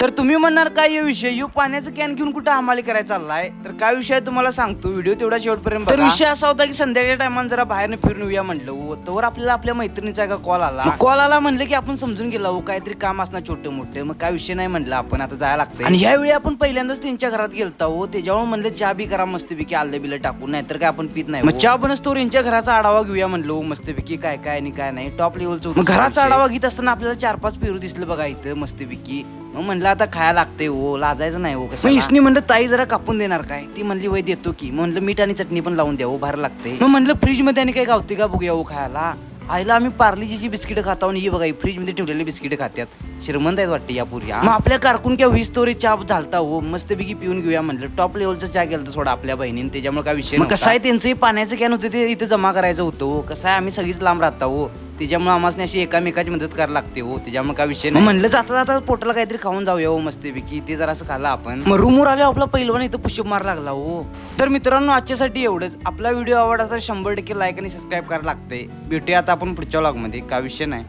तर तुम्ही म्हणणार काय या विषय? यो पाण्याचं कॅन घेऊन कुठं हमाली करायला चाललाय? तर काय विषय तुम्हाला सांगतो. व्हिडिओ तेवढा शेवटपर्यंत तर विषय असा होता की संध्याकाळच्या टायमाला जरा बाहेर फिरून येऊया म्हटलं. हो तर आपल्याला आपल्या मैत्रिणीचा एका कॉल आला? कॉल आला म्हणलं की आपण समजून गेला हो काहीतरी काम असणार छोटे मोठे मग काय विषय नाही म्हणलं आपण आता जायला लागतं आणि ह्यावेळी आपण पहिल्यांदाच त्यांच्या घरात गेलता हो. त्याच्यावर म्हणलं चहा बी करा मस्तपैकी आलं बिलं टाकून नाहीतर काय आपण पित नाही मग चहा बनच तो यांच्या घराचा आढावा घेऊया म्हणलो हो, मस्तपैकी काय काय आणि काय नाही. टॉप लेवलचं घराचा आढावा घेत असताना आपल्याला चार पाच पेरू दिसलं बघा इथं मस्तपैकी. मग म्हणलं आता खायला लागते हो लाजायचं नाही हो कसं इसनी म्हणलं ताई जरा कापून देणार काय? ती म्हणली वय देतो की. मग म्हणलं मीठ आणि चटणी पण लावून द्या हो बाहेर लागते मग म्हणलं फ्रीजमध्ये आणि काही गावते का बघूया हो खायला? आईला आम्ही पार्लीची बिस्किट खातो आणि ही बघा फ्रीजमध्ये ठेवलेली बिस्किट खात्यात. श्रीमंत आहेत वाटते या पुरी मग आपल्या कारकून किंवा वीस तोरी चहा झालता हो मस्तपैकी पिऊन घेऊया म्हणलं. टॉप लेवलचा चहा गेलं सोडा आपल्या बहिणीने त्याच्यामुळे काय विषय कसं आहे त्यांचंही पाण्याचं कॅन होतं ते इथे जमा करायचं होतं हो. कसं आहे आम्ही सगळीच लांब राहता हो. त्याच्यामुळे आम्हाला अशी एकामेकाची मदत करायला लागते हो. त्याच्यामुळे काय विषय नाही. म्हणलं जाता जाता पोटाला काहीतरी खाऊन जाऊया हो मस्तपैकी. ते जरा असं खाल्लं आपण. मग रूमवर आले आपला पहिलवान इथं पुशप मार लागला हो. तर मित्रांनो आजच्यासाठी एवढंच. आपला व्हिडिओ आवडला तर शंभर टक्के लाईक आणि सबस्क्राईब करायला लागते भेटूया आता आपण पुढच्या व्लॉगमध्ये काय विषय नाही.